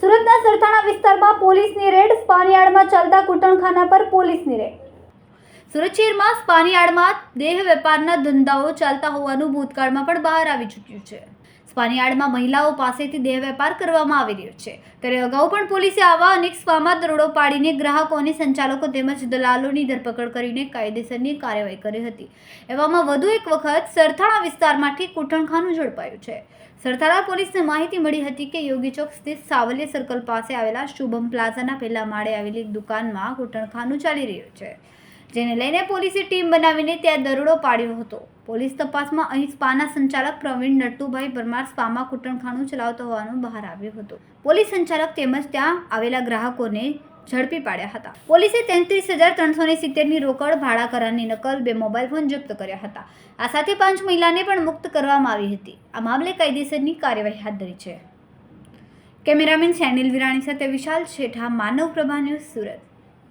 સુરતના સરથાણા વિસ્તારમાં પોલીસની રેડ સ્પાનિયાર્ડમાં ચાલતા કુટણખાના પર પોલીસની રેડ. સુરત શહેરમાં સ્પાનિયાર્ડમાં દેહ વેપારના ધંધાઓ ચાલતા હોવાનું ભૂતકાળમાં પણ બહાર આવી ચૂક્યું છે. સ્પાનિયાર્ડમાં મહિલાઓ પાસેથી દેહ વેપાર કરવામાં આવી રહ્યો છે. ત્યારે અગાઉ પણ પોલીસે આવા અનેક સ્વામાં દરોડો પાડીને ગ્રાહકો અને સંચાલકો તેમજ દલાલોની ધરપકડ કરીને કાયદેસરની કાર્યવાહી કરી હતી. એવામાં વધુ એક વખત સરથાણા વિસ્તારમાંથી કૂટણખાનું ઝડપાયું છે. સરથાણા પોલીસને માહિતી મળી હતી કે યોગી ચોક સ્થિત સાવલિયા સર્કલ પાસે આવેલા શુભમ પ્લાઝાના પહેલા માળે આવેલી દુકાનમાં કૂટણખાનું ચાલી રહ્યું છે. જેને લઈને પોલીસે ટીમ બનાવીને ત્યાં દરોડો પાડ્યો હતો. પોલીસ તપાસમાં અહીં સ્પાના સંચાલક પ્રવીણ નટુભાઈ પરમાર સ્પામાં કુટણખાનું ચલાવતો હોવાનું બહાર આવ્યું હતું. પોલીસ સંચાલક તેમજ ત્યાં આવેલા ગ્રાહકોને ઝડપી પાડ્યા હતા. પોલીસે તેત્રીસ હજાર ત્રણસો સિત્તેરની રોકડ, ભાડા કરારની નકલ, બે મોબાઈલ ફોન જપ્ત કર્યા હતા. આ સાથે પાંચ મહિલાને પણ મુક્ત કરવામાં આવી હતી. આ મામલે કાયદેસરની કાર્યવાહી હાથ ધરી છે. કેમેરામેન સેનિલ વિરાણી સાથે વિશાલ શેઠા, માનવ પ્રભા ન્યૂઝ સુરત.